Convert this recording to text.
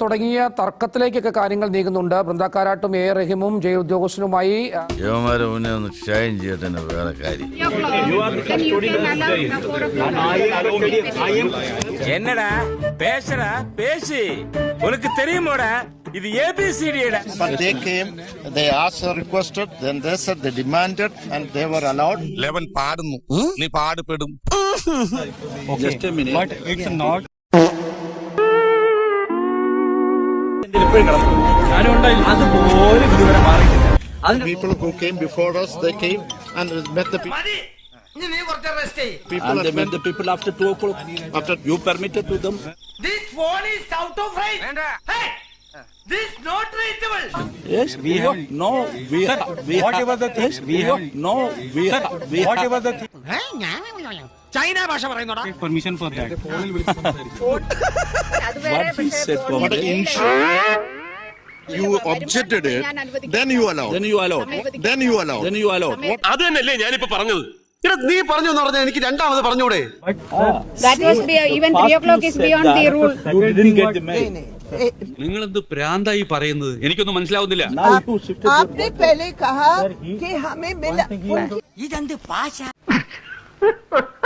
തുടങ്ങിയ തർക്കത്തിലേക്കൊക്കെ കാര്യങ്ങൾ നീങ്ങുന്നുണ്ട് ബൃന്ദാക്കാരാട്ടും A റഹീമും jail ഉദ്യോഗസ്ഥനുമായി ആ, യുവമാരെ മുന്നേ ഒന്ന് ഷൈൻ ചെയ്യട്ടെ എന്നെ വേറെ കാര്യം Then you can allow four o'clock. என்னடா பேசுற பேசி உனக்கு தெரியுமோடா இது ஏபிசிடிடா But they came, they asked or requested, then they said they demanded and they were allowed. Eleven പാടുന്നു നീ പാടുപെടും People who came before us, they came and met the people. People And they met the people after 2 o'clock. after You permitted to them. This phone is out of range. Hey, this not reachable. Yes, we have no. We have. We whatever the thing. Yes, we have no. We have. We whatever the thing. China ഭാഷ പറയുന്നോടാ what he said probably. You objected then you allow then you allow then you allow then you allow അത് തന്നെയല്ലേ ഞാനിപ്പോ പറഞ്ഞത്. നീ പറഞ്ഞു എന്ന് പറഞ്ഞാൽ എനിക്ക് രണ്ടാമത് പറഞ്ഞൂടെ. നിങ്ങൾ എന്ത് പ്രാന്തായി പറയുന്നത്? എനിക്കൊന്നും മനസ്സിലാവുന്നില്ല. ഇതെന്ത് പാശ